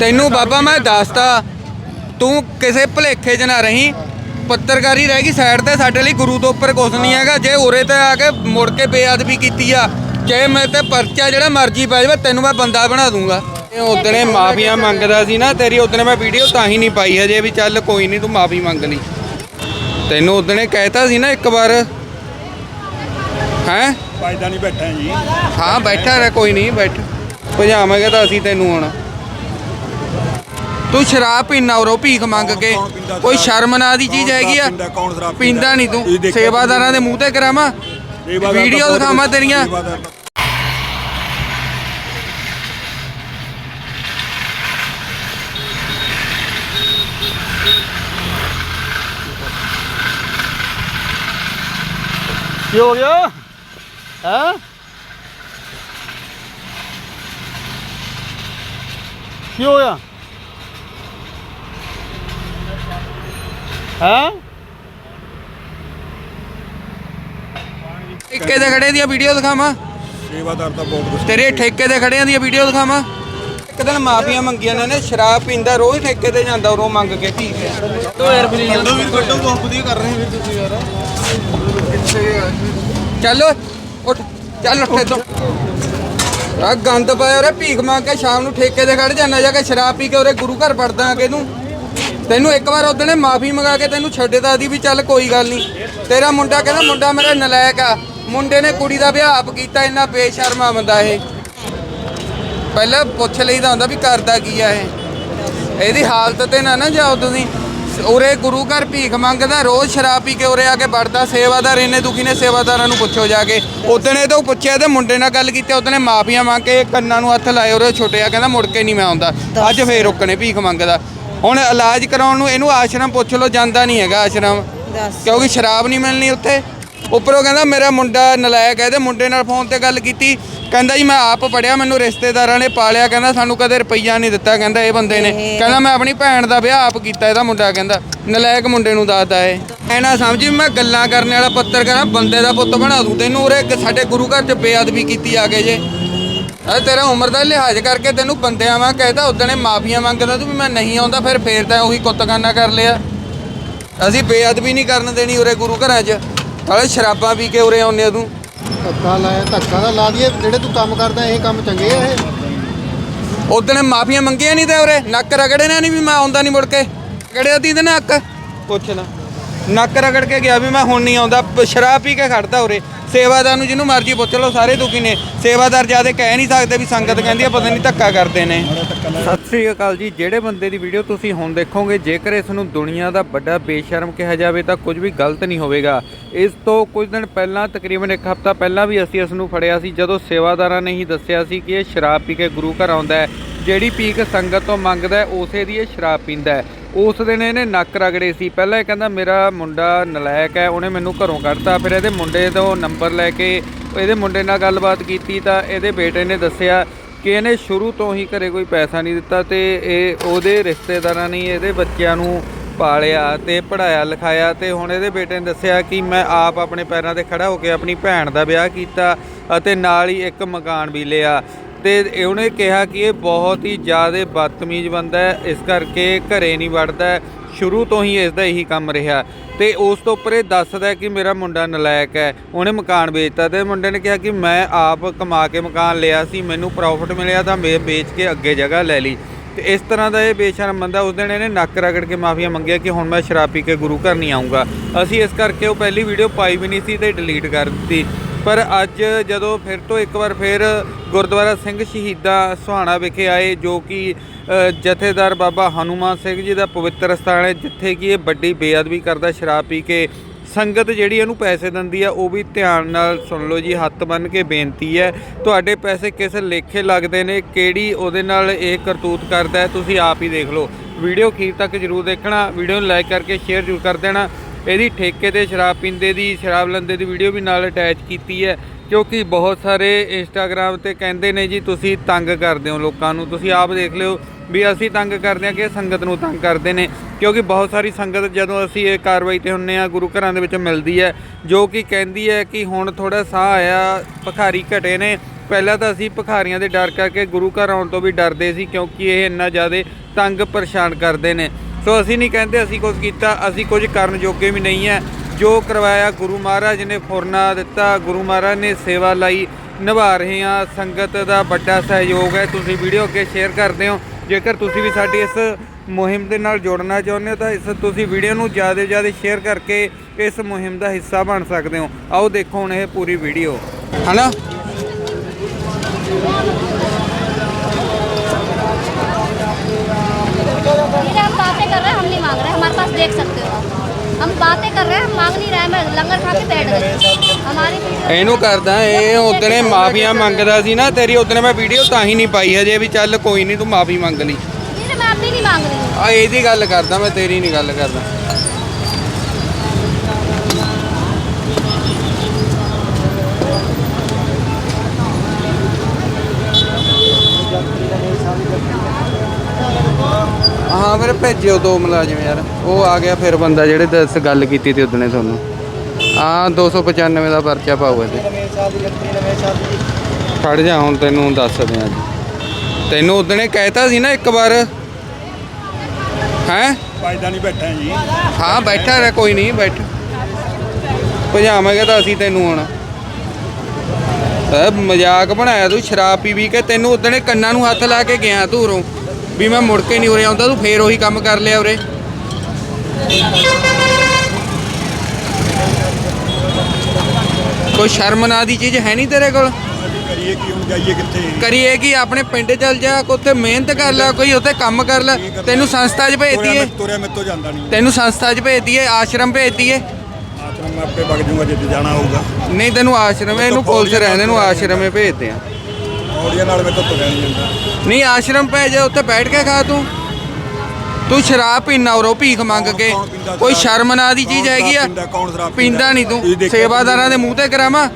ਤੈਨੂੰ ਬਾਬਾ ਮੈਂ ਦੱਸਤਾ ਤੂੰ ਕਿਸੇ ਭਲੇਖੇ 'ਚ ਨਾ ਰਹੀਂ ਪੱਤਰਕਾਰੀ ਰਹਿ ਗਈ ਸਾਈਡ ਤੇ ਸਾਡੇ ਲਈ ਗੁਰੂ ਤੋਂ ਉੱਪਰ ਕੁਝ ਨਹੀਂ ਹੈਗਾ ਜੇ ਉਰੇ ਤੇ ਆ ਕੇ ਮੁੜ ਕੇ ਬੇਅਦਬੀ ਕੀਤੀ ਆ ਜੇ ਮੇਰੇ ਤੇ ਪਰਚਾ ਜਿਹੜਾ ਮਰਜ਼ੀ ਪੈ ਜਾਵੇ ਤੈਨੂੰ ਮੈਂ ਬੰਦਾ ਬਣਾ ਦੂੰਗਾ। ਉਦਣੇ ਮਾਫੀਆ ਮੰਗਦਾ ਸੀ ਨਾ ਤੇਰੀ ਉਦਣੇ ਮੈਂ ਵੀਡੀਓ ਤਾਂ ਹੀ ਨਹੀਂ ਪਾਈ ਹਜੇ ਵੀ ਚੱਲ ਕੋਈ ਨਹੀਂ ਤੂੰ ਮਾਫੀ ਮੰਗ ਲਈ। ਤੈਨੂੰ ਉਦਣੇ ਕਹਿਤਾ ਸੀ ਨਾ ਇੱਕ ਵਾਰ ਹੈਂ? ਫਾਇਦਾ ਨਹੀਂ ਬੈਠਾ ਜੀ। ਹਾਂ ਬੈਠਾ ਰਹਿ ਕੋਈ ਨਹੀਂ ਬੈਠ। ਭਜਾਵਾਂਗੇ ਤਾਂ ਅਸੀਂ ਤੈਨੂੰ ਹੁਣ। ਤੂੰ ਸ਼ਰਾਬ ਪੀਣਾ ਉਰੋਂ ਭੀਖ ਮੰਗ ਕੇ। ਕੌਣ ਪੀਂਦਾ ਕੋਈ ਸ਼ਰਾਬ? ਸ਼ਰਮ ਨਾ ਦੀ ਚੀਜ਼ ਕੌਣ ਹੈਗੀ ਆ? ਪੀਂਦਾ, ਕੌਣ ਸ਼ਰਾਬ ਪੀਂਦਾ? ਪੀਂਦਾ? ਨਹੀਂ ਤੂੰ। ਦੇਖਿਆ ਸੇਵਾਦਾਰਾਂ ਦੇ ਮੂੰਹ ਤੇ ਕਰਾਵਾਂ ਵੀਡੀਓ ਦਿਖਾਵਾਂ ਤੇਰੀਆਂ। ਕੀ ਹੋ ਗਿਆ? ਹੈ? ਕੀ ਹੋ ਹੈ? ਠੇਕੇ ਦੇ ਖੜੇ ਦੀਆਂ ਵੀਡੀਓ ਦਿਖਾਵਾਂ? ਸੇਵਾਦਾਰ ਤਾਂ ਬਹੁਤ ਕੁਛ ਤੇਰੇ ਠੇਕੇ ਦੇ ਖੜਿਆਂ ਦੀਆਂ ਵੀਡੀਓ ਦਿਖਾਵਾਂ? ਇੱਕ ਦਿਨ ਮਾਫੀਆਂ ਮੰਗੀਆਂ ਨੇ ਨੇ ਸ਼ਰਾਬ ਪੀਂਦਾ ਰੋਜ਼ ਠੇਕੇ ਤੇ ਜਾਂਦਾ ਉਰੋਂ ਮੰਗ ਕੇ ਭੀਖ ਤੋ ਯਾਰ ਫਰੀ ਵੀ ਕੱਟੋ ਬਹੁਤ ਵਧੀਆ ਕਰ ਰਹੇ ਹੋ ਤੁਸੀਂ ਯਾਰ। ਚੱਲ ਉੱਠ ਚੱਲ ਉੱਠ ਇੱਥੋਂ। ਆ ਗੰਦ ਪਾਇਆ ਉਰੇ ਭੀਖ ਮੰਗ ਕੇ ਸ਼ਾਮ ਨੂੰ ਠੇਕੇ ਤੇ ਖੜ ਜਾਂਦਾ ਜਾ ਕੇ ਸ਼ਰਾਬ ਪੀ ਕੇ ਉਰੇ ਗੁਰੂ ਘਰ ਵੜਦਾ ਆ ਕੇ ਤੂੰ ਤੈਨੂੰ ਇੱਕ ਵਾਰ ਉਹਦਨੇ ਮਾਫੀ ਮੰਗਾ ਕੇ ਤੈਨੂੰ ਛੱਡਦਾ ਦੀ ਵੀ ਚੱਲ ਕੋਈ ਗੱਲ ਨਹੀਂ। ਤੇਰਾ ਮੁੰਡਾ ਕਹਿੰਦਾ, ਮੁੰਡਾ ਮੇਰਾ ਨਲਾਇਕ ਆ। ਮੁੰਡੇ ਨੇ ਕੁੜੀ ਦਾ ਵਿਆਹ ਆਪ ਕੀਤਾ, ਇੰਨਾ ਬੇਸ਼ਰਮਾ ਬੰਦਾ ਇਹ। ਪਹਿਲਾਂ ਪੁੱਛ ਲਈਦਾ ਹੁੰਦਾ ਵੀ ਕਰਦਾ ਕੀ ਆ ਇਹ? ਇਹਦੀ ਹਾਲਤ ਤੇ ਨਾ ਨਾ ਜਾਓ ਤੁਸੀਂ। ਉਰੇ ਗੁਰੂ ਘਰ ਭੀਖ ਮੰਗਦਾ, ਰੋਜ਼ ਸ਼ਰਾਬ ਪੀ ਕੇ ਉਰੇ ਆ ਕੇ ਵੜਦਾ, ਸੇਵਾਦਾਰ ਇੰਨੇ ਦੁਖੀ ਨੇ ਸੇਵਾਦਾਰਾਂ ਨੂੰ ਪੁੱਛੋ ਜਾ ਕੇ। ਉਦਣੇ ਤੋਂ ਪੁੱਛਿਆ ਤੇ ਮੁੰਡੇ ਨਾਲ ਗੱਲ ਕੀਤੀ ਉਦਣੇ ਮਾਫੀਆਂ ਮੰਗ ਕੇ ਕੰਨਾਂ ਨੂੰ ਹੱਥ ਲਾਏ, ਉਰੇ ਛੁੱਟਿਆ, ਕਹਿੰਦਾ ਮੁੜ ਕੇ ਨਹੀਂ ਮੈਂ ਆਉਂਦਾ। ਅੱਜ ਫੇਰ ਰੁਕਣੇ, ਭੀਖ ਮੰਗਦਾ। ਹੁਣ ਇਲਾਜ ਕਰਾਉਣ ਨੂੰ ਇਹਨੂੰ ਆਸ਼ਰਮ ਪੁੱਛ ਲਓ ਜਾਂਦਾ ਨਹੀਂ ਹੈਗਾ ਆਸ਼ਰਮ। ਕਿਉਂਕਿ ਸ਼ਰਾਬ ਨਹੀਂ ਮਿਲਣੀ ਉੱਥੇ। ਉੱਪਰੋਂ ਕਹਿੰਦਾ ਮੇਰਾ ਮੁੰਡਾ ਨਲਾਇਕ ਹੈ ਤੇ ਮੁੰਡੇ ਨਾਲ ਫੋਨ ਤੇ ਗੱਲ ਕੀਤੀ। ਕਹਿੰਦਾ ਜੀ ਮੈਂ ਆਪ ਪੜਿਆ ਮੈਨੂੰ ਰਿਸ਼ਤੇਦਾਰਾਂ ਨੇ ਪਾਲਿਆ ਕਹਿੰਦਾ ਸਾਨੂੰ ਕਦੇ ਰੁਪਈਆ ਨਹੀਂ ਦਿੱਤਾ ਕਹਿੰਦਾ ਇਹ ਬੰਦੇ ਨੇ। ਕਹਿੰਦਾ ਮੈਂ ਆਪਣੀ ਭੈਣ ਦਾ ਵਿਆਹ ਆਪ ਕੀਤਾ ਇਹਦਾ ਮੁੰਡਾ ਕਹਿੰਦਾ ਨਲਾਇਕ ਮੁੰਡੇ ਨੂੰ ਦੱਸਦਾ ਏ ਐ ਨਾ ਸਮਝੀ ਮੈਂ ਗੱਲਾਂ ਕਰਨ ਵਾਲਾ ਪੱਤਰਕਾਰ ਆ ਬੰਦੇ ਦਾ ਪੁੱਤ ਬਣਾ ਦੂੰ ਤੈਨੂੰ ਉਰੇ ਸਾਡੇ ਗੁਰੂ ਘਰ 'ਚ ਬੇਅਦਬੀ ਕੀਤੀ ਆ ਕੇ ਜੇ। ਆ ਤੇਰਾ ਉਮਰ ਦਾ ਲਿਹਾਜ਼ ਕਰਕੇ ਤੈਨੂੰ ਬੰਦਿਆਂ ਵਾਂ ਕਹਿਦਾ ਉਦਣੇ ਮਾਫੀਆਂ ਮੰਗਦਾ ਤੂੰ ਵੀ ਮੈਂ ਨਹੀਂ ਆਉਂਦਾ ਫਿਰ ਫੇਰ ਤਾਂ ਉਹੀ ਕੁੱਤਖਾਨਾ ਕਰ ਲਿਆ। ਅਸੀਂ ਬੇਅਦਬੀ ਨਹੀਂ ਕਰਨ ਦੇਣੀ ਉਰੇ ਗੁਰੂ ਘਰਾਂ 'ਚ। ਨਾਲੇ ਸ਼ਰਾਬਾਂ ਪੀ ਕੇ ਉਰੇ ਆਉਂਦੇ ਆ ਤੂੰ। ਧੱਕਾ ਲਾਇਆ ਧੱਕਾ ਦਾ ਲਾ ਦਈਏ ਜਿਹੜੇ ਤੂੰ ਕੰਮ ਕਰਦਾ ਇਹ ਕੰਮ ਚੰਗੇ ਆ ਇਹ। ਉਦਣੇ ਮਾਫੀਆਂ ਮੰਗੀਆਂ ਨਹੀਂ ਤੇ ਉਰੇ ਨੱਕ ਰਗੜੇ ਨੇ ਨਹੀਂ ਵੀ ਮੈਂ ਆਉਂਦਾ ਨਹੀਂ ਮੁੜ ਕੇ। ਰਗੜਿਆ ਤੀ ਤੇ ਨੱਕ। ਪੁੱਛ ਲੈ। ਨੱਕ ਰਗੜ ਕੇ ਗਿਆ ਵੀ ਮੈਂ ਹੁਣ ਨਹੀਂ ਆਉਂਦਾ ਪ- ਸ਼ਰਾਬ ਪੀ ਕੇ ਖੜਦਾ ਉਰੇ। ਸੇਵਾਦਾਰ ਨੂੰ ਜਿਹਨੂੰ ਮਰਜ਼ੀ ਪੁੱਛ ਲਓ ਸਾਰੇ ਦੁਖੀ ਨੇ। ਸੇਵਾਦਾਰ ਜ਼ਿਆਦਾ ਕਹਿ ਨਹੀਂ ਸਕਦੇ ਵੀ ਸੰਗਤ ਕਹਿੰਦੀ ਆ ਪਤਾ ਨਹੀਂ ਧੱਕਾ ਕਰਦੇ ਨੇ। ਸਤਿ ਸ੍ਰੀ ਅਕਾਲ ਜੀ। ਜਿਹੜੇ ਬੰਦੇ ਦੀ ਵੀਡੀਓ ਤੁਸੀਂ ਹੁਣ ਦੇਖੋਗੇ ਜੇਕਰ ਇਸ ਨੂੰ ਦੁਨੀਆ ਦਾ ਵੱਡਾ ਬੇਸ਼ਰਮ ਕਿਹਾ ਜਾਵੇ ਤਾਂ ਕੁਝ ਵੀ ਗਲਤ ਨਹੀਂ ਹੋਵੇਗਾ। ਇਸ ਤੋਂ ਕੁਝ ਦਿਨ ਪਹਿਲਾਂ ਤਕਰੀਬਨ ਇੱਕ ਹਫ਼ਤਾ ਪਹਿਲਾਂ ਵੀ ਅਸੀਂ ਇਸ ਨੂੰ ਫੜਿਆ ਸੀ ਜਦੋਂ ਸੇਵਾਦਾਰਾਂ ਨੇ ਹੀ ਦੱਸਿਆ ਸੀ ਕਿ ਇਹ ਸ਼ਰਾਬ ਪੀ ਕੇ ਗੁਰੂ ਘਰ ਆਉਂਦਾ ਹੈ। ਜਿਹੜੀ ਪੀਕ ਸੰਗਤ ਤੋਂ ਮੰਗਦਾ ਹੈ, ਉਸੇ ਦੀ ਇਹ ਸ਼ਰਾਬ ਪੀਂਦਾ ਹੈ। ਉਸ ਦਿਨ ਇਹਨੇ ਨੱਕ ਰਗੜੇ ਸੀ। ਪਹਿਲਾਂ ਇਹ ਕਹਿੰਦਾ, ਮੇਰਾ ਮੁੰਡਾ ਨਲਾਇਕ ਹੈ, ਉਹਨੇ ਮੈਨੂੰ ਘਰੋਂ ਕੱਢਤਾ। ਫਿਰ ਇਹਦੇ ਮੁੰਡੇ ਤੋਂ ਨੰਬਰ ਲੈ ਕੇ ਇਹਦੇ ਮੁੰਡੇ ਨਾਲ ਗੱਲਬਾਤ ਕੀਤੀ ਤਾਂ ਇਹਦੇ ਬੇਟੇ ਨੇ ਦੱਸਿਆ ਕਿ ਇਹਨੇ ਸ਼ੁਰੂ ਤੋਂ ਹੀ ਘਰੇ ਕੋਈ ਪੈਸਾ ਨਹੀਂ ਦਿੱਤਾ ਤੇ ਇਹ ਉਹਦੇ ਰਿਸ਼ਤੇਦਾਰਾਂ ਨੇ ਇਹਦੇ ਬੱਚਿਆਂ ਨੂੰ ਪਾਲਿਆ ਤੇ ਪੜਾਇਆ ਲਿਖਾਇਆ ਤੇ ਹੁਣ ਇਹਦੇ ਬੇਟੇ ਨੇ ਦੱਸਿਆ ਕਿ ਮੈਂ ਆਪ ਆਪਣੇ ਪੈਰਾਂ ਤੇ ਖੜਾ ਹੋ ਕੇ ਆਪਣੀ ਭੈਣ ਦਾ ਵਿਆਹ ਕੀਤਾ ਅਤੇ ਨਾਲ ਹੀ ਇੱਕ ਮਕਾਨ ਵੀ ਲਿਆ। ਤੇ ਉਹਨੇ ਕਿਹਾ ਕਿ ਇਹ ਬਹੁਤ ਹੀ ਜ਼ਿਆਦਾ ਬਦਤਮੀਜ਼ ਬੰਦਾ ਹੈ, ਇਸ ਕਰਕੇ ਘਰੇ ਨਹੀਂ ਵੜਦਾ ਸ਼ੁਰੂ ਤੋਂ ਹੀ ਇਸ ਦਾ ਇਹੀ ਕੰਮ ਰਿਹਾ। ਤੇ ਉਸ ਤੋਂ ਉੱਪਰ ਇਹ ਦੱਸਦਾ ਕਿ ਮੇਰਾ ਮੁੰਡਾ ਨਲਾਇਕ ਹੈ। ਉਹਨੇ ਮਕਾਨ ਵੇਚਤਾ ਤੇ ਮੁੰਡੇ ਨੇ ਕਿਹਾ ਕਿ ਮੈਂ ਆਪ ਕਮਾ ਕੇ ਮਕਾਨ ਲਿਆ ਸੀ, ਮੈਨੂੰ ਪ੍ਰੋਫਿਟ ਮਿਲਿਆ ਤਾਂ ਮੈਂ ਵੇਚ ਕੇ ਅੱਗੇ ਜਗ੍ਹਾ ਲੈ ਲਈ। ਤੇ ਇਸ ਤਰ੍ਹਾਂ ਦਾ ਇਹ ਬੇਸ਼ਰਮ ਬੰਦਾ ਉਸ ਦਿਨ ਇਹਨੇ ਨੱਕ ਰਗੜ ਕੇ ਮਾਫੀਆ ਮੰਗਿਆ ਕਿ ਹੁਣ ਮੈਂ ਸ਼ਰਾਬ ਪੀ ਕੇ ਗੁਰੂ ਘਰ ਨਹੀਂ ਆਉਂਗਾ ਅਸੀਂ ਇਸ ਕਰਕੇ ਉਹ ਪਹਿਲੀ ਵੀਡੀਓ ਪਾਈ ਵੀ ਨਹੀਂ ਸੀ ਤੇ ਡਿਲੀਟ ਕਰ ਦਿੱਤੀ। ਪਰ ਅੱਜ ਜਦੋਂ ਫਿਰ ਤੋਂ ਇੱਕ ਵਾਰ ਫਿਰ ਗੁਰਦੁਆਰਾ ਸਿੰਘ ਸ਼ਹੀਦਾਂ ਸੁਹਾਣਾ ਵਿਖੇ ਆਏ, ਜੋ ਕਿ ਜਥੇਦਾਰ ਬਾਬਾ ਹਨੂਮਾਨ ਸਿੰਘ ਜੀ ਦਾ ਪਵਿੱਤਰ ਸਥਾਨ ਹੈ, ਜਿੱਥੇ ਕਿ ਇਹ ਵੱਡੀ ਬੇਅਦਬੀ ਕਰਦਾ ਸ਼ਰਾਬ ਪੀ ਕੇ ਸੰਗਤ ਜਿਹੜੀ ਇਹਨੂੰ ਪੈਸੇ ਦਿੰਦੀ ਆ, ਉਹ ਵੀ ਧਿਆਨ ਨਾਲ ਸੁਣ ਲਓ ਜੀ, ਹੱਥ ਬੰਨ ਕੇ ਬੇਨਤੀ ਹੈ। ਤੁਹਾਡੇ ਪੈਸੇ ਕਿਸ ਲੇਖੇ ਲੱਗਦੇ ਨੇ, ਕਿਹੜੀ ਉਹਦੇ ਨਾਲ ਇਹ ਕਰਤੂਤ ਕਰਦਾ ਤੁਸੀਂ ਆਪ ਹੀ ਦੇਖ ਲਓ। ਵੀਡੀਓ ਅਖੀਰ ਤੱਕ ਜਰੂਰ ਦੇਖਣਾ, ਵੀਡੀਓ ਨੂੰ ਲਾਈਕ ਕਰਕੇ ਸ਼ੇਅਰ ਜਰੂਰ ਕਰ ਦੇਣਾ। ਇਹਦੀ ਠੇਕੇ ਤੇ ਸ਼ਰਾਬ ਪੀਂਦੇ ਦੀ, ਸ਼ਰਾਬ ਲੈਂਦੇ ਦੀ ਵੀਡੀਓ ਵੀ ਨਾਲ ਅਟੈਚ ਕੀਤੀ ਹੈ ਕਿਉਂਕਿ ਬਹੁਤ ਸਾਰੇ ਇੰਸਟਾਗ੍ਰam ਤੇ ਕਹਿੰਦੇ ਨੇ ਜੀ, ਤੁਸੀਂ ਤੰਗ ਕਰਦੇ ਹੋ ਲੋਕਾਂ ਨੂੰ। ਤੁਸੀਂ ਆਪ ਦੇਖ ਲਿਓ ਵੀ ਅਸੀਂ ਤੰਗ ਕਰਦੇ ਹਾਂ ਕਿ ਸੰਗਤ ਨੂੰ ਤੰਗ ਕਰਦੇ ਨੇ, ਕਿਉਂਕਿ ਬਹੁਤ ਸਾਰੀ ਸੰਗਤ ਜਦੋਂ ਅਸੀਂ ਇਹ ਕਾਰਵਾਈ ਤੇ ਹੁੰਨੇ ਆ ਗੁਰੂ ਘਰਾਂ ਦੇ ਵਿੱਚ ਮਿਲਦੀ ਹੈ, ਜੋ ਕਿ ਕਹਿੰਦੀ ਹੈ ਕਿ ਹੁਣ ਥੋੜਾ ਸਾਹ ਆਇਆ, ਭਖਾਰੀ ਘਟੇ ਨੇ। ਪਹਿਲਾਂ ਤਾਂ ਅਸੀਂ ਭਖਾਰੀਆਂ ਦੇ ਡਰ ਕਰਕੇ ਗੁਰੂ ਘਰ ਆਉਣ ਤੋਂ ਵੀ ਡਰਦੇ ਸੀ, ਕਿਉਂਕਿ ਇਹ ਇੰਨਾ ਜ਼ਿਆਦਾ ਤੰਗ ਪਰੇਸ਼ਾਨ ਕਰਦੇ ਨੇ। ਸੋ ਅਸੀਂ ਨਹੀਂ ਕਹਿੰਦੇ ਅਸੀਂ ਕੁਝ ਕੀਤਾ, ਅਸੀਂ ਕੁਝ ਕਰਨ ਜੋਗੇ ਵੀ ਨਹੀਂ ਹੈ। ਜੋ ਕਰਵਾਇਆ ਗੁਰੂ ਮਹਾਰਾਜ ਨੇ ਫੁਰਨਾ ਦਿੱਤਾ, ਗੁਰੂ ਮਹਾਰਾਜ ਨੇ ਸੇਵਾ ਲਈ, ਨਿਭਾ ਰਹੇ ਹਾਂ। ਸੰਗਤ ਦਾ ਵੱਡਾ ਸਹਿਯੋਗ ਹੈ। ਤੁਸੀਂ ਵੀਡੀਓ ਅੱਗੇ ਸ਼ੇਅਰ ਕਰਦੇ ਹੋ। ਜੇਕਰ ਤੁਸੀਂ ਵੀ ਸਾਡੀ ਇਸ ਮੁਹਿੰਮ ਦੇ ਨਾਲ ਜੁੜਨਾ ਚਾਹੁੰਦੇ ਹੋ, ਤਾਂ ਇਸ ਤੁਸੀਂ ਵੀਡੀਓ ਨੂੰ ਜ਼ਿਆਦਾ ਤੋਂ ਜ਼ਿਆਦਾ ਸ਼ੇਅਰ ਕਰਕੇ ਇਸ ਮੁਹਿੰਮ ਦਾ ਹਿੱਸਾ ਬਣ ਸਕਦੇ ਹੋ। ਆਓ ਦੇਖੋ ਹੁਣ ਇਹ ਪੂਰੀ ਵੀਡੀਓ। ਹਨਾ? धीरे हम बातें कर रहे हैं हम नहीं मांग रहे हमारे पास देख सकते हो आप हम बातें कर रहे हैं हम मांग नहीं रहे मैं लंगर खा के बैठ गई हमारी ਇਹਨੂੰ ਕਰਦਾ ਇਹ ਉਦਣੇ ਮਾਫੀਆਂ ਮੰਗਦਾ ਸੀ ਨਾ ਤੇਰੀ ਉਦਣੇ ਮੈਂ ਵੀਡੀਓ ਤਾਂ ਹੀ ਨਹੀਂ ਪਾਈ ਹਜੇ ਵੀ ਚੱਲ ਕੋਈ ਨਹੀਂ ਤੂੰ ਮਾਫੀ ਮੰਗ ਲਈ धीरे मैं अपनी नहीं मांग रही हूँ ਆ ਇਹਦੀ ਗੱਲ ਕਰਦਾ ਮੈਂ ਤੇਰੀ ਨਹੀਂ ਗੱਲ ਕਰਦਾ ਹਾਂ ਫਿਰ ਭੇਜਿਓ ਦੋ ਮੁਲਾਜ਼ਮ ਯਾਰ। ਉਹ ਆ ਗਿਆ ਫਿਰ ਬੰਦਾ ਜਿਹੜੇ ਦੱਸ ਗੱਲ ਕੀਤੀ ਤੇ ਉਦਣੇ ਤੁਹਾਨੂੰ। ਹਾਂ 295 ਦਾ ਪਰਚਾ ਪਾਓ ਇਹਦੇ। ਖੜ ਜਾ ਹੁਣ ਤੈਨੂੰ ਦੱਸਦੇ ਅੱਜ। ਤੈਨੂੰ ਉਦਣੇ ਕਹਿਤਾ ਸੀ ਨਾ ਇੱਕ ਵਾਰ। ਹੈਂ? ਫਾਇਦਾ ਨਹੀਂ ਬੈਠਾ ਜੀ। ਹਾਂ ਬੈਠਾ ਰਹਿ ਕੋਈ ਨਹੀਂ ਬੈਠ। ਭਜਾਵਾਂਗੇ ਤਾਂ ਅਸੀਂ ਤੈਨੂੰ ਹੁਣ। ਮਜ਼ਾਕ ਬਣਾਇਆ ਤੂੰ ਸ਼ਰਾਬ ਪੀ ਪੀ ਕੇ ਤੈਨੂੰ ਉਦਣੇ ਕੰਨਾਂ ਨੂੰ ਹੱਥ ਲਾ ਕੇ ਗਿਆ ਤੂੰ ਉਰੋਂ ਵੀ ਮੈਂ ਮੁੜ ਕੇ ਨਹੀਂ ਉਰੇ ਆਉਂਦਾ ਤੂੰ ਫੇਰ ਉਹੀ ਕੰਮ ਕਰ ਲਿਆ ਉਰੇ। ਕੋਈ ਸ਼ਰਮ ਨਾ ਦੀ ਚੀਜ਼ ਹੈ ਨਹੀਂ ਤੇਰੇ ਕੋਲ? ਕਰੀਏ ਕੀ ਹੁਣ ਜਾਈਏ ਕਿੱਥੇ? ਕਰੀਏ ਕਿ ਆਪਣੇ ਪਿੰਡ ਚੱਲ ਜਾ ਉੱਥੇ ਮਿਹਨਤ ਕਰ ਲੈ ਕੋਈ ਉੱਥੇ ਕੰਮ ਕਰ ਲੈ ਤੈਨੂੰ ਸੰਸਥਾ 'ਚ ਭੇਜ ਤੁਰਿਆ ਦਈਏ। ਮੈਂ- ਤੁਰਿਆ ਮੇਰੇ ਤੋਂ ਜਾਂਦਾ ਨਹੀਂ। ਤੈਨੂੰ ਸੰਸਥਾ 'ਚ ਭੇਜ ਦਈਏ ਆਸ਼ਰਮ ਭੇਜ ਦਈਏ। ਆਸ਼ਰਮ ਮੈਂ ਆਪੇ ਵਗ ਜਾਊਂਗਾ ਜਿੱਥੇ ਜਾਣਾ ਹੋਊਗਾ। ਨਹੀਂ ਤੈਨੂੰ ਆਸ਼ਰਮ ਇਹਨੂੰ ਪੁਲਿਸ ਰਹਿੰਦੇ ਨੂੰ ਆਸ਼ਰਮੇ ਭੇਜਦੇ ਆ ਔੜੀਆਂ ਨਾਲ ਤੋਂ ਤੁਰਿਆ ਨਹੀਂ ਜਾਂਦਾ। ਨਹੀਂ ਆਸ਼ਰਮ ਭੇਜ ਉੱਥੇ ਬੈਠ ਕੇ ਖਾ ਤੂੰ। ਤੂੰ ਸ਼ਰਾਬ ਪੀਣਾ ਉਰੋਂ ਭੀਖ ਮੰਗ ਕੇ। ਕੌਣ ਪੀਂਦਾ ਕੋਈ ਸ਼ਰਾਬ? ਸ਼ਰਮ ਨਾ ਦੀ ਚੀਜ਼ ਕੌਣ ਹੈਗੀ ਆ। ਪੀਂਦਾ, ਕੌਣ ਸ਼ਰਾਬ ਪੀਂਦਾ? ਪੀਂਦਾ? ਨਹੀਂ ਤੁਸੀਂ ਤੂੰ ਦੇਖਿਆ ਸੇਵਾਦਾਰਾਂ ਦੇ ਮੂੰਹ ਤੇ ਕਰਾਵਾਂ।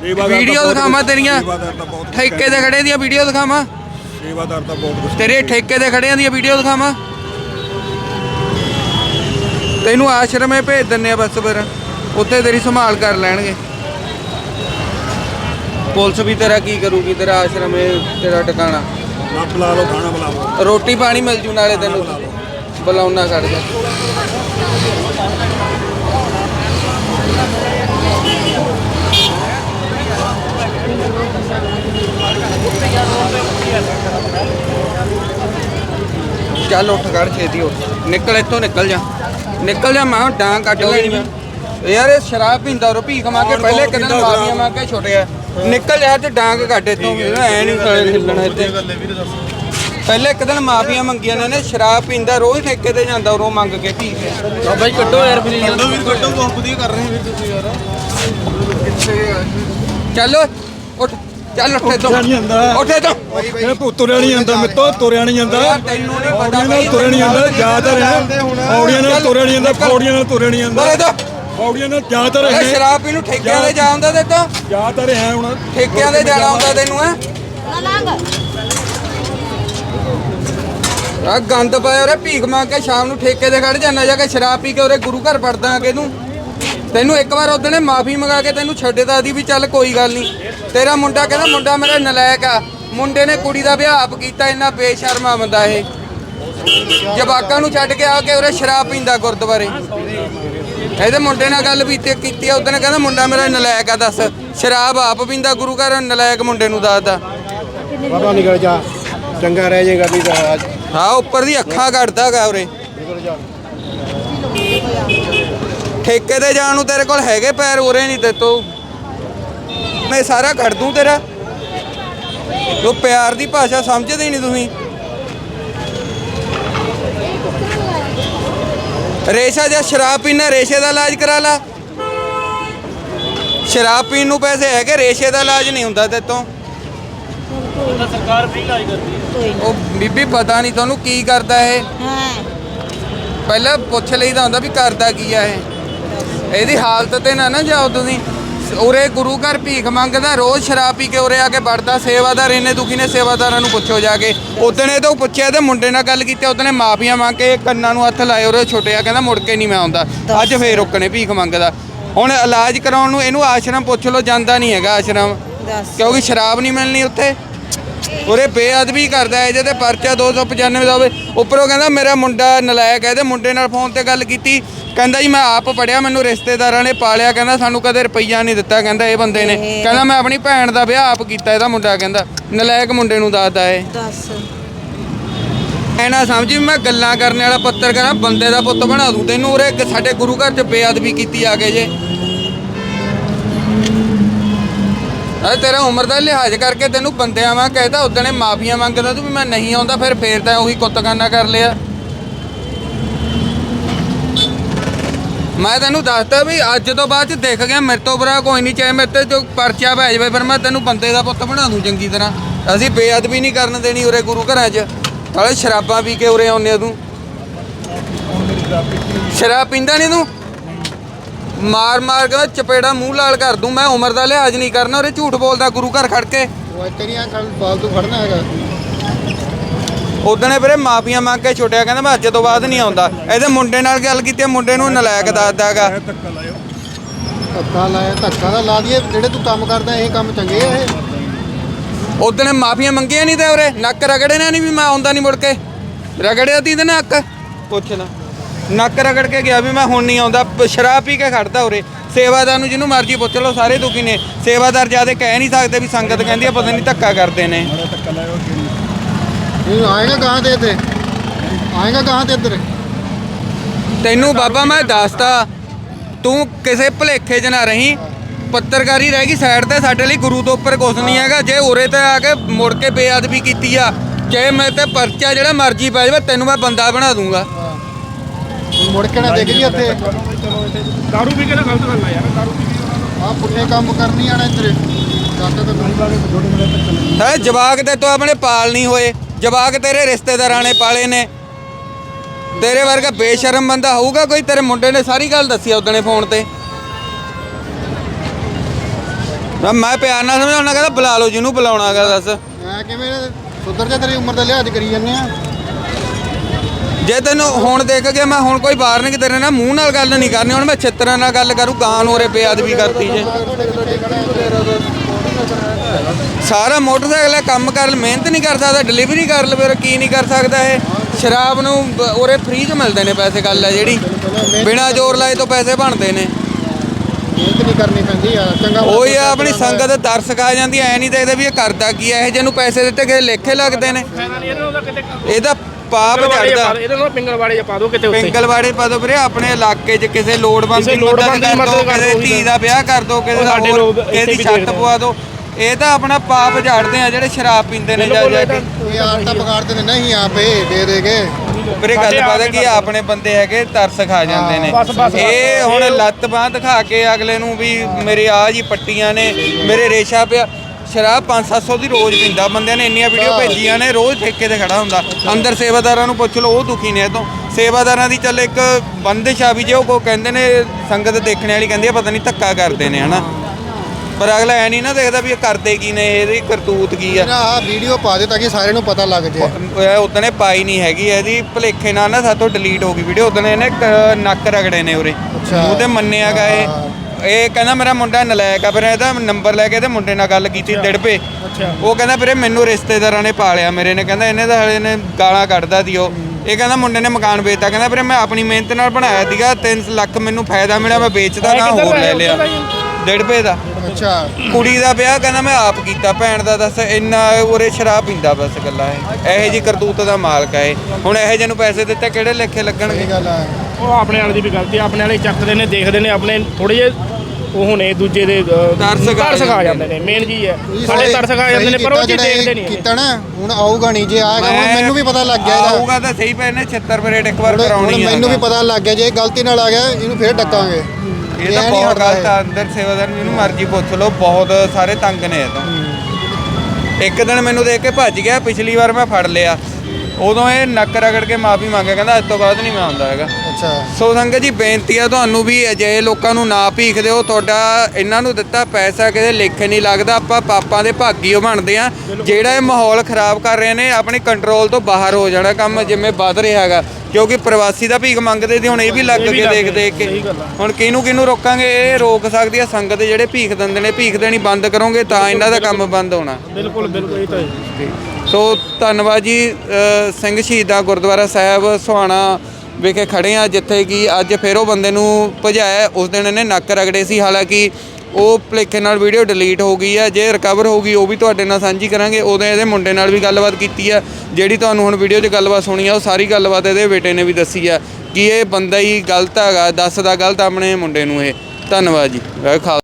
ਸੇਵਾਦਾਰ ਤਾਂ ਵੀਡੀਓ ਬਹੁਤ ਦਿਖਾਵਾਂ ਤੇਰੀਆਂ। ਸੇਵਾਦਾਰ ਤਾਂ ਬਹੁਤ ਕੁਛ ਠੇਕੇ ਦੇ ਖੜੇ ਦੀਆਂ ਵੀਡੀਓ ਦਿਖਾਵਾਂ। ਸੇਵਾਦਾਰ ਤਾਂ ਬਹੁਤ ਕੁਛ ਤੇਰੇ ਠੇਕੇ ਦੇ ਖੜਿਆਂ ਦੀਆਂ ਵੀਡੀਓ ਦਿਖਾਵਾਂ। ਤੈਨੂੰ ਆਸ਼ਰਮੇ ਭੇਜ ਦਿੰਨੇ ਆ ਬਸ ਫਿਰ। ਉੱਥੇ ਤੇਰੀ ਸੰਭਾਲ ਕਰ ਲੈਣਗੇ। ਪੁਲਿਸ ਵੀ ਤੇਰਾ ਕੀ ਕਰੂਗੀ? ਤੇਰਾ ਆਸ਼ਰਮੇ ਤੇਰਾ ਟਿਕਾਣਾ। ਨਾ ਬੁਲਾ ਲਓ ਖਾਣਾ ਬੁਲਾ ਲਓ। ਰੋਟੀ ਪਾਣੀ ਮਿਲ ਜੂ ਨਾਲੇ ਤੈਨੂੰ। ਬੁਲਾਉਣਾ ਖੜ ਜਾ ਚੱਲ ਉੱਠ ਖੜ ਛੇਤੀ ਉੱਠ। ਨਿਕਲ ਇੱਥੋਂ ਨਿਕਲ ਜਾ। ਨਿਕਲ ਜਾ ਮੈਂ ਡਾਂ ਕੱਢ ਲੈਣੀ ਮੈਂ ਯਾਰ ਇਹ ਸ਼ਰਾਬ ਪੀਂਦਾ ਰੋ ਭੀਖ ਮੰਗ ਕੇ ਪਹਿਲੇ ਮਾਫੀਆਂ ਸ਼ਰਾਬ? ਮੰਗ ਕੇ ਛੁੱਟਿਆ ਨਿਕਲ ਜਾ ਤੇ ਡਾਂਗ ਕੱਢ ਇੱਥੋਂ ਐ ਨਹੀਂ ਹਿੱਲਣਾ ਇੱਥੇ। ਪਹਿਲੇ ਇੱਕ ਦਿਨ ਮਾਫੀਆਂ ਮੰਗੀਆਂ ਨੇ ਸ਼ਰਾਬ ਪੀਂਦਾ ਰੋਜ਼ ਠੇਕੇ ਤੇ ਜਾਂਦਾ ਉਰੋਂ ਮੰਗ ਕੇ ਪੀ ਕੇ। ਬਾਬਾ ਜੀ ਕੱਢੋ ਯਾਰ ਪਲੀਜ਼ ਕੱਢੋ ਵੀਰ ਕੱਢੋ ਬਹੁਤ ਵਧੀਆ ਕਰ ਰਹੇ ਵੀਰ ਤੁਸੀਂ ਯਾਰ। ਚੱਲ ਉੱਠ ਚੱਲ ਉੱਠ ਜਾਂਦਾ। ਉੱਠ ਇੱਥੋਂ। ਇਹ ਪੁੱਤ ਤੁਰਿਆ ਨਹੀਂ ਜਾਂਦਾ ਮੇਰੇ ਤੋਂ ਤੁਰਿਆ ਨਹੀਂ ਜਾਂਦਾ। ਤੈਨੂੰ ਨਹੀਂ ਪਤਾ ਤੁਰਿਆ ਨਹੀਂ ਜਾਂਦਾ ਜ਼ਿਆਦਾ ਰਿਹਾ। ਪੌੜੀਆਂ ਨਾਲ ਤੁਰਿਆ ਨਹੀਂ ਜਾਂਦਾ ਪੌੜੀਆਂ ਨਾਲ ਤੁਰਿਆ ਨਹੀਂ ਜਾਂਦਾ। ਤੋਂ ਪੌੜੀਆਂ ਨਾਲ ਜ਼ਿਆਦਾਤਰ ਇਹ ਹੈ ਸ਼ਰਾਬ ਪੀ ਨੂੰ ਠੇਕਿਆਂ ਦੇ ਜਾ ਹੁੰਦਾ ਤੇ ਤਾਂ। ਜ਼ਿਆਦਾਤਰ ਇਹ ਹੈ ਹੁਣ। ਠੇਕਿਆਂ ਦੇ ਜਾਣਾ ਹੁੰਦਾ ਤੈਨੂੰ ਐ ਆ ਗੰਦ ਪਾਇਆ ਉਰੇ ਭੀਖ ਮੰਗ ਕੇ ਸ਼ਾਮ ਨੂੰ ਠੇਕੇ ਤੇ ਖੜ ਜਾਂਦਾ ਜਾ ਕੇ ਸ਼ਰਾਬ ਪੀ ਕੇ ਉਰੇ ਗੁਰੂ ਘਰ ਵੜਦਾ ਆ ਕੇ ਤੂੰ। ਤੈਨੂੰ ਇੱਕ ਵਾਰ ਉਹਦਨੇ ਮਾਫੀ ਮੰਗਾ ਕੇ ਤੈਨੂੰ ਛੱਡਦਾ ਦੀ ਵੀ ਚੱਲ ਕੋਈ ਗੱਲ ਨਹੀਂ। ਤੇਰਾ ਮੁੰਡਾ ਕਹਿੰਦਾ ਮੁੰਡਾ ਮੇਰਾ ਨਲਾਇਕ ਆ। ਮੁੰਡੇ ਨੇ ਕੁੜੀ ਦਾ ਵਿਆਹ ਆਪ ਕੀਤਾ ਇੰਨਾ ਬੇਸ਼ਰਮਾ ਬੰਦਾ ਇਹ। ਜਵਾਕਾਂ ਨੂੰ ਛੱਡ ਕੇ ਆ ਕੇ ਉਰੇ ਸ਼ਰਾਬ ਪੀਂਦਾ ਗੁਰਦੁਆਰੇ। ਇਹਦੇ ਮੁੰਡੇ ਨਾਲ ਗੱਲ ਵੀ ਤੇ ਕੀਤੀ ਆ ਉਹਦਨੇ ਕਹਿੰਦਾ ਮੁੰਡਾ ਮੇਰਾ ਨਲਾਇਕ ਆ ਦੱਸ। ਸ਼ਰਾਬ ਆਪ ਪੀਂਦਾ ਗੁਰੂ ਘਰ ਨਲਾਇਕ ਮੁੰਡੇ ਨੂੰ ਦੱਸਦਾ। ਬਾਬਾ ਨਿਕਲ ਜਾ ਚੰਗਾ ਰਹਿ ਜਾਏਗਾ ਨਹੀਂ ਤਾਂ ਅੱਜ। ਹਾਂ ਉੱਪਰ ਦੀ ਅੱਖਾਂ ਕੱਢਦਾ ਗਾ ਉਰੇ। ਠੇਕੇ ਤੇ ਜਾਣ ਨੂੰ ਤੇਰੇ ਕੋਲ ਹੈਗੇ ਪੈਰ ਉਰੇ ਨਹੀਂ ਤੇ ਤੂੰ? ਮੈਂ ਸਾਰਾ ਕੱਢ ਦੂੰ ਤੇਰਾ। ਤੂੰ ਪਿਆਰ ਦੀ ਭਾਸ਼ਾ ਸਮਝਦੇ ਹੀ ਨਹੀਂ ਤੁਸੀਂ। ਰੇਸ਼ਾ ਜਾਂ ਸ਼ਰਾਬ ਪੀਣਾ ਰੇਸ਼ੇ ਦਾ ਇਲਾਜ ਕਰਾ ਲਾ। ਸ਼ਰਾਬ ਪੀਣ ਨੂੰ ਪੈਸੇ ਹੈਗੇ, ਰੇਸ਼ੇ ਦਾ ਇਲਾਜ ਨਹੀਂ ਹੁੰਦਾ ਤੇ ਤੋਂ। ਸਰਕਾਰ ਫ੍ਰੀ ਇਲਾਜ ਕਰਦੀ ਹੈ ਉਹ ਬੀਬੀ ਪਤਾ ਨਹੀਂ ਤੁਹਾਨੂੰ ਕੀ ਕਰਦਾ ਇਹ। हाँ ਪਹਿਲਾਂ ਪੁੱਛ ਲਈਦਾ ਹੁੰਦਾ ਵੀ ਕਰਦਾ ਕੀ ਆ ਇਹ। ਇਹਦੀ ਹਾਲਤ ਤੇ ਨਾ ਨਾ ਜਾਓ ਤੁਸੀਂ। ਉਰੇ ਗੁਰੂ ਘਰ ਭੀਖ ਮੰਗਦਾ ਰੋਜ਼ ਸ਼ਰਾਬ ਪੀ ਕੇ ਉਰੇ ਆ ਕੇ ਵੜਦਾ ਸੇਵਾਦਾਰ ਇੰਨੇ ਦੁਖੀ ਨੇ ਸੇਵਾਦਾਰਾਂ ਨੂੰ ਪੁੱਛੋ ਜਾ ਕੇ। ਉਦਣੇ ਤੋਂ ਪੁੱਛਿਆ ਤੇ ਮੁੰਡੇ ਨਾਲ ਗੱਲ ਕੀਤੀ ਉਦਣੇ ਮਾਫੀਆਂ ਮੰਗ ਕੇ ਕੰਨਾਂ ਨੂੰ ਹੱਥ ਲਾਏ ਉਰੇ ਛੋਟਿਆ ਕਹਿੰਦਾ ਮੁੜ ਕੇ ਨਹੀਂ ਮੈਂ ਆਉਂਦਾ। ਅੱਜ ਫੇਰ ਰੁਕਣੇ ਭੀਖ ਮੰਗਦਾ। ਹੁਣ ਇਲਾਜ ਕਰਾਉਣ ਨੂੰ ਇਹਨੂੰ ਆਸ਼ਰਮ ਪੁੱਛ ਲੋ ਜਾਂਦਾ ਨਹੀਂ ਹੈਗਾ ਆਸ਼ਰਮ। ਕਿਉਂਕਿ ਸ਼ਰਾਬ ਨਹੀਂ ਮਿਲਣੀ ਉੱਥੇ। ਉਰੇ ਬੇਅਦਬੀ ਕਰਦਾ ਹੈ ਜਿਹਦੇ ਪਰਚਾ 295 ਦਾ ਹੋਵੇ। ਉੱਪਰੋਂ ਕਹਿੰਦਾ ਮੇਰਾ ਮੁੰਡਾ ਨਲਾਇਕ ਹੈ ਇਹਦੇ ਮੁੰਡੇ ਨਾਲ ਫੋਨ ਤੇ ਗੱਲ ਕੀਤੀ। ਕਹਿੰਦਾ ਜੀ ਮੈਂ ਆਪ ਪੜਿਆ ਮੈਨੂੰ ਰਿਸ਼ਤੇਦਾਰਾਂ ਨੇ ਪਾਲਿਆ ਕਹਿੰਦਾ ਸਾਨੂੰ ਕਦੇ ਰੁਪਈਆ ਨਹੀਂ ਦਿੱਤਾ ਕਹਿੰਦਾ ਇਹ ਬੰਦੇ ਨੇ। ਕਹਿੰਦਾ ਮੈਂ ਆਪਣੀ ਭੈਣ ਦਾ ਵਿਆਹ ਆਪ ਕੀਤਾ ਇਹਦਾ ਮੁੰਡਾ ਕਹਿੰਦਾ। ਨਲਾਇਕ ਮੁੰਡੇ ਨੂੰ ਦੱਸਦਾ ਏ ਦੱਸ। ਐ ਨਾ ਸਮਝੀ ਮੈਂ ਗੱਲਾਂ ਕਰਨ ਵਾਲਾ ਪੱਤਰਕਾਰ ਆ ਬੰਦੇ ਦਾ ਪੁੱਤ ਬਣਾ ਦੂੰ ਤੈਨੂੰ ਉਰੇ ਸਾਡੇ ਗੁਰੂ ਘਰ 'ਚ ਬੇਅਦਬੀ ਕੀਤੀ ਆ ਕੇ ਜੇ। ਅਰੇ ਤੇਰਾ ਉਮਰ ਦਾ ਲਿਹਾਜ਼ ਕਰਕੇ ਤੈਨੂੰ ਬੰਦਿਆਂ ਵਾਂ ਕਹਿਦਾ ਉਦਣੇ ਮਾਫੀਆਂ ਮੰਗਦਾ ਤੂੰ ਵੀ ਮੈਂ ਨਹੀਂ ਆਉਂਦਾ ਫਿਰ ਫੇਰ ਤਾਂ ਉਹੀ ਕੁੱਤਖਾਨਾ ਕਰ ਲਿਆ। ਮੈਂ ਤੈਨੂੰ ਦੱਸਤਾ ਵੀ ਅੱਜ ਤੋਂ ਬਾਅਦ ਚ ਦੇਖ ਗਿਆ ਮੇਰੇ ਤੋਂ ਬੁਰਾ ਕੋਈ ਨਹੀਂ, ਚਾਹੇ ਮੇਰੇ ਤੇ ਜੋ ਪਰਚਾ ਪੈ ਜਾਵੇ, ਫਿਰ ਮੈਂ ਤੈਨੂੰ ਬੰਦੇ ਦਾ ਪੁੱਤ ਬਣਾ ਦੂੰ ਚੰਗੀ ਤਰ੍ਹਾਂ। ਅਸੀਂ ਬੇਅਦਬੀ ਨਹੀਂ ਕਰਨ ਦੇਣੀ ਉਰੇ ਗੁਰੂ ਘਰਾਂ 'ਚ। ਨਾਲੇ ਸ਼ਰਾਬਾਂ ਪੀ ਕੇ ਉਰੇ ਆਉਂਦੇ ਤੂੰ। ਸ਼ਰਾਬ ਪੀਂਦਾ ਨਹੀਂ ਤੂੰ? ਮਾਰ ਮਾਰ ਕੇ ਚਪੇੜਾ ਮੂੰਹ ਲਾਲ ਕਰ ਦੂੰ, ਮੈਂ ਉਮਰ ਦਾ ਲਿਹਾਜ਼ ਨਹੀਂ ਕਰਨਾ, ਉਰੇ ਝੂਠ ਬੋਲਦਾ ਗੁਰੂ ਘਰ ਖੜ ਕੇ। ਤੇਰੀਆਂ ਕੱਲ ਫਾਲਤੂ ਫੜਨਾ ਹੈਗਾ। ਉਦਣੇ ਵੀਰੇ ਮਾਫੀਆਂ ਮੰਗ ਕੇ ਛੁੱਟਿਆ ਕਹਿੰਦਾ ਮੈਂ ਅੱਜ ਤੋਂ ਬਾਅਦ ਨਹੀਂ ਆਉਂਦਾ। ਇਹਦੇ ਮੁੰਡੇ ਨਾਲ ਗੱਲ ਕੀਤੀ ਮੁੰਡੇ ਨੂੰ ਨਲਾਇਕ ਦੱਸਦਾ ਹੈਗਾ ਧੱਕਾ ਲਾਇਆ ਧੱਕਾ ਦਾ ਲਾ ਦਈਏ ਜਿਹੜੇ ਤੂੰ ਕੰਮ ਕਰਦਾ ਇਹ ਕੰਮ ਚੰਗੇ ਆ ਇਹ। ਉਦਣੇ ਮਾਫੀਆਂ ਮੰਗੀਆਂ ਨਹੀਂ ਤੇ ਉਰੇ ਨੱਕ ਰਗੜੇ ਨੇ ਨਹੀਂ ਵੀ ਮੈਂ ਆਉਂਦਾ ਨਹੀਂ ਮੁੜ ਕੇ? ਰਗੜਿਆ ਤੀ ਤੇ ਨੱਕ? ਪੁੱਛ ਨੱਕ ਰਗੜ ਕੇ ਗਿਆ ਵੀ ਮੈਂ ਹੁਣ ਨਹੀਂ ਆਉਂਦਾ ਪ- ਸ਼ਰਾਬ ਪੀ ਕੇ ਖੜਦਾ ਉਰੇ। ਸੇਵਾਦਾਰ ਨੂੰ ਜਿਹਨੂੰ ਮਰਜ਼ੀ ਪੁੱਛ ਲਓ ਸਾਰੇ ਦੁਖੀ ਨੇ। ਸੇਵਾਦਾਰ ਜਿਆਦੇ ਕਹਿ ਨਹੀਂ ਸਕਦੇ ਵੀ ਸੰਗਤ ਕਹਿੰਦੀ ਆ ਪਤਾ ਨਹੀਂ ਧੱਕਾ ਕਰਦੇ ਨੇ। ਇਹ ਆਏਗਾ ਕਹਾਂ ਤੇ ਇੱਥੇ ਆਏਗਾ ਕਹਾਂ ਤੇ ਇੱਧਰ। ਤੈਨੂੰ ਬਾਬਾ ਮੈਂ ਦੱਸਤਾ ਤੂੰ ਕਿਸੇ ਭਲੇਖੇ 'ਚ ਨਾ ਰਹੀਂ। ਪੱਤਰਕਾਰੀ ਰਹਿ ਗਈ ਸਾਈਡ ਤੇ ਸਾਡੇ ਲਈ ਗੁਰੂ ਤੋਂ ਉੱਪਰ ਕੁਝ ਨਹੀਂ ਹੈਗਾ। ਜੇ ਉਰੇ ਤੇ ਆ ਕੇ ਮੁੜ ਕੇ ਬੇਅਦਬੀ ਕੀਤੀ ਆ ਚਾਹੇ ਮੈਂ ਤੇ ਪਰਚਾ ਜਿਹੜਾ ਮਰਜ਼ੀ ਪੈ ਜਾਵੇ ਤੈਨੂੰ ਮੈਂ ਬੰਦਾ ਬਣਾ ਦੂੰਗਾ। ਮੁੜ ਕੇ ਨਾ ਦੇਖ ਜੀ ਇੱਥੇ ਦਾਰੂ ਵੀ ਕਿਹੜਾ ਗਲਤ ਗੱਲ ਆ ਯਾਰ। ਦਾਰੂ ਵੀ ਆ ਪੁੱਠੇ ਕੰਮ ਕਰਨੀ ਆਣਾ ਇੱਧਰ। ਦੱਸ ਤਾਂ ਤੈਨੂੰ ਹੈ ਜਵਾਕ ਤੇ ਤੋਂ ਆਪਣੇ ਪਾਲ ਨਹੀਂ ਹੋਏ। ਜਵਾਕ ਤੇਰੇ ਰਿਸ਼ਤੇਦਾਰਾਂ ਨੇ ਪਾਲੇ ਨੇ। ਤੇਰੇ ਵਰਗਾ ਬੇਸ਼ਰਮ ਬੰਦਾ ਹੋਊਗਾ ਕੋਈ? ਤੇਰੇ ਮੁੰਡੇ ਨੇ ਸਾਰੀ ਗੱਲ ਦੱਸੀ ਉਦਣੇ ਫੋਨ ਤੇ। ਮੈਂ- ਮੈਂ ਪਿਆਰ ਨਾਲ ਸਮਝਾਉਣਾ ਕਹਿੰਦਾ ਬੁਲਾ ਲਓ ਜਿਹਨੂੰ ਬੁਲਾਉਣਾਗਾ ਦੱਸ। ਮੈਂ ਕਿਵੇਂ ਸੁਧਰ ਜਾ ਤੇਰੀ ਉਮਰ ਦਾ ਲਿਹਾਜ਼ ਕਰੀ ਜੰਨੇ ਆ? ਜੇ ਤੈਨੂੰ ਹੁਣ ਦੇਖ ਗਿਆ ਮੈਂ ਹੁਣ ਕੋਈ ਬਾਹਰ ਨਹੀਂ ਤੇਰੇ ਨਾਲ ਮੂੰਹ ਨਾਲ ਗੱਲ ਨਹੀਂ ਕਰਨੀ ਹੁਣ ਮੈਂ ਛਿੱਤਰਾਂ ਨਾਲ ਗੱਲ ਕਰੂ ਗਾਂ ਨੂੰ ਉਰੇ ਬੇਅਦਬੀ ਕਰਤੀ ਜੇ। ਸਾਰਾ ਮੋਟਰਸਾਈਕਲ ਹੈ ਕੰਮ ਕਰ ਮਿਹਨਤ ਨਹੀਂ ਕਰ ਸਕਦਾ ਡਿਲੀਵਰੀ ਕਰ ਲਵੇ ਫਿਰ ਕੀ ਨਹੀਂ ਕਰ ਸਕਦਾ ਇਹ। ਸ਼ਰਾਬ ਨੂੰ ਬ- ਉਰੇ ਫ੍ਰੀ ਚ ਮਿਲਦੇ ਨੇ ਪੈਸੇ ਗੱਲ ਹੈ ਜਿਹੜੀ। ਬਿਨਾ ਜ਼ੋਰ ਲਾਏ ਤੋਂ ਪੈਸੇ ਬਣਦੇ ਨੇ। ਮਿਹਨਤ ਨਹੀਂ ਕਰਨੀ ਪੈਂਦੀ ਆ ਚੰਗਾ ਉਹੀ ਆ ਆਪਣੀ ਸੰਗਤ ਤਰਸ ਖਾ ਜਾਂਦੀ ਐ ਨਹੀਂ ਦੇਖਦੇ ਵੀ ਇਹ ਕਰਦਾ ਕੀ ਐ ਇਹ ਜਿਹਨੂੰ ਪੈਸੇ ਦਿੱਤੇ ਕਿਸੇ ਲੇਖੇ ਲੱਗਦੇ ਨੇ। ਫਾਇਦਾ ਨਹੀਂ ਇਹਦਾ ਉਹਦਾ ਕਿਤੇ ਇਹਦਾ ਪਾਪ ਚੜਦਾ ਇਹਦੇ ਨਾਲ ਪਿੰਗਲ ਵਾੜੇ ਪਾ ਦਿਓ ਕਿਤੇ ਉੱਤੇ ਪਿੰਗਲਵਾੜੇ ਪਾ ਦੋ ਵੀਰੇ ਆਪਣੇ ਇਲਾਕੇ 'ਚ ਕਿਸੇ ਲੋੜਵੰਦ ਦੀ ਲੋੜਵੰਦ ਮਦਦ ਦੀ ਕਰ ਦੋ ਮਦਦ ਕਰ ਕਿਸੇ ਦਿਓ, ਧੀ ਦਾ ਵਿਆਹ ਕਰ ਦੋ ਕਿਸੇ ਦਾ ਸਾਡੇ ਹੋਰ ਲੋਕ ਕਿਸੇ ਇੱਥੇ ਦੀ ਵੀ ਛੱਤ ਦੇਖਦੇ ਪਵਾ ਦੋ ਇਹ ਤਾਂ ਆਪਣਾ ਪਾਪ ਝਾੜਦੇ ਆ ਜਿਹੜੇ ਸ਼ਰਾਬ ਪੀਂਦੇ ਨੇ ਜਾ ਜਾ ਕੇ ਇਹ ਆਟਾ ਵਿਗਾੜਦੇ ਨੇ ਨਹੀਂ ਆਪੇ ਦੇ ਦੇ ਕੇ। ਵੀਰੇ ਗੱਲ ਪਤਾ ਕੀ ਆਪਣੇ ਬੰਦੇ ਹੈਗੇ ਤਰਸ ਖਾ ਜਾਂਦੇ ਨੇ। ਇਹ ਹੁਣ ਲੱਤ ਬਾਂਹ ਦਿਖਾ ਕੇ ਅਗਲੇ ਨੂੰ ਵੀ ਮੇਰੇ ਆ ਜੀ ਪੱਟੀਆਂ ਨੇ ਮੇਰੇ ਰੇਸ਼ਾ ਪਿਆ। ਸ਼ਰਾਬ 5-700 ਦੀ ਰੋਜ਼ ਪੀਂਦਾ ਬੰਦਿਆਂ ਨੇ ਇੰਨੀਆਂ ਵੀਡੀਓ ਭੇਜੀਆਂ ਨੇ ਰੋਜ਼ ਠੇਕੇ ਤੇ ਖੜਾ ਹੁੰਦਾ। ਅੰਦਰ ਸੇਵਾਦਾਰਾਂ ਨੂੰ ਪੁੱਛ ਲਓ ਉਹ ਦੁਖੀ ਨੇ ਤੋਂ। ਸੇਵਾਦਾਰਾਂ ਦੀ ਚੱਲ ਇੱਕ ਬੰਦਿਸ਼ ਆ ਵੀ ਜੇ ਉਹ ਕੋ ਕਹਿੰਦੇ ਨੇ ਸੰਗਤ ਦੇਖਣ ਵਾਲੀ ਕਹਿੰਦੀ ਆ ਪਤਾ ਨਹੀਂ ਧੱਕਾ ਕਰਦੇ ਨੇ ਹਨਾ। ਪਰ ਅਗਲਾ ਐ ਨਹੀਂ ਨਾ ਦੇਖਦਾ ਵੀ ਇਹ ਕਰਦੇ ਕੀ ਨੇ ਇਹਦੀ ਕਰਤੂਤ ਕੀ ਆ। ਨਾ ਆ ਵੀਡੀਓ ਪਾ ਦੇ ਤਾਂ ਕਿ ਸਾਰਿਆਂ ਨੂੰ ਪਤਾ ਲੱਗ ਜੇ ਇਹ ਉਦਣੇ ਪਾਈ ਨਹੀਂ ਹੈਗੀ ਇਹਦੀ ਭਲੇਖੇ ਨਾਲ ਨਾ ਸਾਤੋਂ ਡਿਲੀਟ ਹੋ ਗਈ ਵੀਡੀਓ ਉਦਣੇ ਇਹਨੇ ਕ- ਨੱਕ ਰਗੜੇ ਨੇ ਉਰੇ। ਮੂੰਹ ਤੇ ਮੰਨਿਆ ਗਾ ਇਹ। ਇਹ ਕਹਿੰਦਾ ਮੇਰਾ ਮੁੰਡਾ ਨਲਾਇਕ ਆ ਫਿਰ ਇਹਦਾ ਨੰਬਰ ਲੈ ਕੇ ਇਹਦੇ ਮੁੰਡੇ ਨਾਲ ਗੱਲ ਕੀਤੀ ਡਿੜਪੇ ਉਹ ਕਹਿੰਦਾ ਵੀਰੇ ਮੈਨੂੰ ਰਿਸ਼ਤੇਦਾਰਾਂ ਨੇ ਪਾਲਿਆ ਮੇਰੇ ਨੇ ਕਹਿੰਦਾ ਇਹਨੇ ਤਾਂ ਹਲੇ ਨੇ ਗਾਲਾਂ ਕੱਢਦਾ ਦੀ ਉਹ। ਇਹ ਕਹਿੰਦਾ ਮੁੰਡੇ ਨੇ ਮਕਾਨ ਵੇਚਤਾ ਕਹਿੰਦਾ ਵੀਰੇ ਮੈਂ ਆਪਣੀ ਮਿਹਨਤ ਨਾਲ ਬਣਾਇਆ ਸੀਗਾ 3 ਲੱਖ ਮੈਨੂੰ ਫਾਇਦਾ ਮਿਲਿਆ ਮੈਂ ਵੇਚਦਾ ਨਾ ਹੋਰ ਲੈ ਲਿਆ। ਡਿੜਪੇ ਦਾ। ਅੱਛਾ। ਕੁੜੀ ਦਾ ਵਿਆਹ ਕਹਿੰਦਾ ਮੈਂ ਆਪ ਕੀਤਾ ਭੈਣ ਦਾ ਦੱਸ ਇੰਨਾ ਉਰੇ ਸ਼ਰਾਬ ਪੀਂਦਾ ਬਸ ਗੱਲਾਂ ਇਹ। ਇਹੋ ਜੀ ਕਰਤੂਤ ਦਾ ਮਾਲਕ ਹੈ। ਹੁਣ ਇਹੋ ਜਿਹੇ ਨੂੰ ਪੈਸੇ ਦਿੱਤੇ ਕਿਹੜੇ ਲੇਖੇ ਲੱਗਣਗੇ? ਇਹ ਗੱਲ ਆ। ਉਹ ਆਪਣੇ ਵਾਲੇ ਦੀ ਵੀ ਗਲਤੀ ਆ, ਆਪਣੇ ਵਾਲੇ ਚੱਕਦੇ ਨੇ ਦੇਖਦੇ ਨੇ ਆਪਣੇ ਥੋੜੇ ਜੇ ਉਹ ਹੁਣੇ ਦੂਜੇ ਦੇ ਅਹ, ਤਰਸ ਖਾ ਤਰਸ ਖਾ ਜਾਂਦੇ ਨੇ। ਮੇਨ ਜੀ ਹੈ। ਤੁਸੀਂ ਸਾਡੇ ਤਰਸ ਖਾ ਜਾਂਦੇ ਨੇ ਪਰ ਉਹ ਚੀਜ਼ ਕੀਤਾ ਦੇਖਦੇ ਨਹੀਂ ਕੀਤਾ ਨਾ ਹੁਣ ਆਊਗਾ ਨਹੀਂ ਜੇ ਆਏਗਾ ਹੁਣ ਮੈਂ- ਮੈਨੂੰ ਵੀ ਪਤਾ ਲੱਗ ਗਿਆ ਇਹਦਾ। ਆਊਗਾ ਤਾਂ ਸਹੀ ਨੇ 76 ਰੇਟ ਇੱਕ ਵਾਰ ਹੁਣ- ਹੁਣ ਕਰਾਉਣੀ ਆ। ਮੈਨੂੰ ਵੀ ਪਤਾ ਲੱਗ ਗਿਆ ਜੇ ਇਹ ਗਲਤੀ ਨਾਲ ਆ ਗਿਆ ਇਹਨੂੰ ਫੇਰ ਡੱਕਾਂਗੇ। ਇਹ ਤਾਂ ਬਹੁਤ ਗਲਤ ਆ ਅੰਦਰ ਸੇਵਾਦਾਰ ਨੂੰ ਮਰਜ਼ੀ ਪੁੱਛ ਲਓ ਬਹੁਤ ਸਾਰੇ ਤੰਗ ਨੇ ਇਹ ਤਾਂ। ਇੱਕ ਦਿਨ ਮੈਨੂੰ ਦੇਖ ਕੇ ਭੱਜ ਗਿਆ ਪਿਛਲੀ ਵਾਰ ਮੈਂ ਫੜ ਲਿਆ। ਉਦੋਂ ਇਹ ਨੱਕ ਰਗੜ ਕੇ ਮਾਫੀ ਮੰਗਿਆ ਕਹਿੰਦਾ ਅੱਜ ਤੋਂ ਬਾਅਦ ਨਹੀਂ ਮੈਂ ਆਉਂਦਾ ਹੈਗਾ। ਅੱਛਾ। ਸੋ ਸੰਗਤ ਜੀ ਬੇਨਤੀ ਆ ਤੁਹਾਨੂੰ ਵੀ ਅਜਿਹੇ ਲੋਕਾਂ ਨੂੰ ਨਾ ਭੀਖ ਦਿਓ। ਤੁਹਾਡਾ ਇਹਨਾਂ ਨੂੰ ਦਿੱਤਾ ਪੈਸਾ ਕਿਤੇ ਲੇਖੇ ਨਹੀਂ ਲੱਗਦਾ। ਆਪਾਂ ਪਾਪਾਂ ਦੇ ਭਾਗੀ ਉਹ ਬਣਦੇ ਆ। ਜਿਹੜਾ ਇਹ ਮਾਹੌਲ ਖਰਾਬ ਕਰ ਰਹੇ ਨੇ ਆਪਣੀ ਕੰਟਰੋਲ ਤੋਂ ਬਾਹਰ ਹੋ ਜਾਣਾ ਕੰਮ ਜਿਵੇਂ ਵੱਧ ਰਿਹਾ ਹੈਗਾ। ਕਿਉਂਕਿ ਪ੍ਰਵਾਸੀ ਦਾ ਭੀਖ ਮੰਗਦੇ ਸੀ ਹੁਣ ਇਹ ਵੀ ਲੱਗ ਕੇ ਦੇਖ ਦੇਖ ਕੇ। ਹੁਣ ਕਿਹਨੂੰ ਕਿਹਨੂੰ ਰੋਕਾਂਗੇ? ਇਹ ਰੋਕ ਸਕਦੀ ਆ ਸੰਗਤ ਜਿਹੜੇ ਭੀਖ ਦਿੰਦੇ ਨੇ। ਭੀਖ ਦੇਣੀ ਬੰਦ ਕਰੋਗੇ ਤਾਂ ਇਹਨਾਂ ਦਾ ਕੰਮ ਬੰਦ ਹੋਣਾ। ਬਿਲਕੁਲ ਬਿਲਕੁਲ ਇਹ ਤਾਂ ਹੈ। ਸੋ ਧੰਨਵਾਦ ਜੀ ਸਿੰਘ ਸ਼ਹੀਦਾਂ ਗੁਰਦੁਆਰਾ ਸਾਹਿਬ ਸੁਹਾਣਾ ਵਿਖੇ ਖੜੇ ਆ, ਜਿੱਥੇ ਕਿ ਅੱਜ ਫਿਰ ਉਹ ਬੰਦੇ ਨੂੰ ਭਜਾਇਆ। ਉਸ ਦਿਨ ਇਹਨੇ ਨੱਕ ਰਗੜੇ ਸੀ। ਹਾਲਾਂਕਿ ਉਹ ਭੁਲੇਖੇ ਨਾਲ ਵੀਡੀਓ ਡਿਲੀਟ ਹੋ ਗਈ ਆ। ਜੇ ਰਿਕਵਰ ਹੋ ਗਈ, ਉਹ ਵੀ ਤੁਹਾਡੇ ਨਾਲ ਸਾਂਝੀ ਕਰਾਂਗੇ। ਉਹਦੇ ਇਹਦੇ ਮੁੰਡੇ ਨਾਲ ਵੀ ਗੱਲਬਾਤ ਕੀਤੀ ਆ। ਜਿਹੜੀ ਤੁਹਾਨੂੰ ਹੁਣ ਵੀਡੀਓ 'ਚ ਗੱਲਬਾਤ ਸੁਣੀ ਆ, ਉਹ ਸਾਰੀ ਗੱਲਬਾਤ ਇਹਦੇ ਬੇਟੇ ਨੇ ਵੀ ਦੱਸੀ ਆ। ਕਿ ਇਹ ਬੰਦਾ ਹੀ ਗਲਤ ਹੈਗਾ, ਦੱਸਦਾ ਗਲਤ ਆਪਣੇ ਮੁੰਡੇ ਨੂੰ ਇਹ। ਧੰਨਵਾਦ ਜੀ। ਵਾਹਿਗੁਰੂ ਖਾਲਸਾ।